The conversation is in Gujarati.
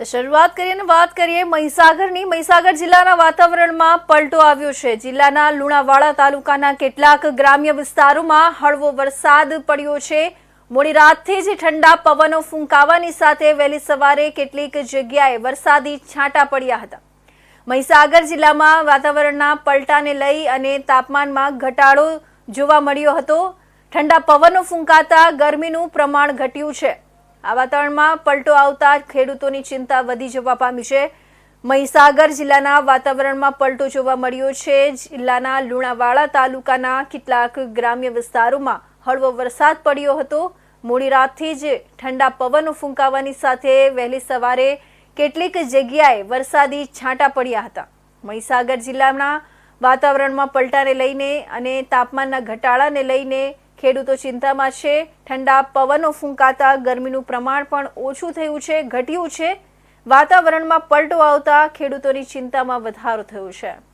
તો શરૂઆત કરીને વાત કરીએ મહીસાગરની. મહીસાગર જિલ્લાના વાતાવરણમાં પલટો આવ્યો છે. જિલ્લાના લુણાવાડા તાલુકાના કેટલાક ગ્રામ્ય વિસ્તારોમાં હળવો વરસાદ પડ્યો છે. મોડી રાતથી જ ઠંડા પવનો ફૂંકાવાની સાથે વહેલી સવારે કેટલીક જગ્યાએ વરસાદી છાંટા પડ્યા હતા. મહીસાગર જિલ્લામાં વાતાવરણના પલટાને લઈ અને તાપમાનમાં ઘટાડો જોવા મળ્યો હતો. ઠંડા પવનો ફૂંકાતા ગરમીનું પ્રમાણ ઘટ્યું છે. આ વાતાવરણમાં પલટો આવતા ખેડૂતોની ચિંતા વધી જવા પામી છે. મહીસાગર જિલ્લાના વાતાવરણમાં પલટો જોવા મળ્યો છે. જિલ્લાના લુણાવાડા તાલુકાના કેટલાક ગ્રામ્ય વિસ્તારોમાં હળવો વરસાદ પડ્યો હતો. મોડી રાતથી જ ઠંડા પવનો ફૂંકાવાની સાથે વહેલી સવારે કેટલીક જગ્યાએ વરસાદી છાંટા પડ્યા હતા. મહીસાગર જિલ્લાના વાતાવરણમાં પલટાને લઈને અને તાપમાનના ઘટાડાને લઈને ખેડૂતો ચિંતામાં છે. ઠંડા પવનો ફૂંકાતા ગરમીનું પ્રમાણ પણ ઓછું થયું છે, ઘટ્યું છે. વાતાવરણમાં પલટો આવતા ખેડૂતોની ચિંતામાં વધારો થયો છે.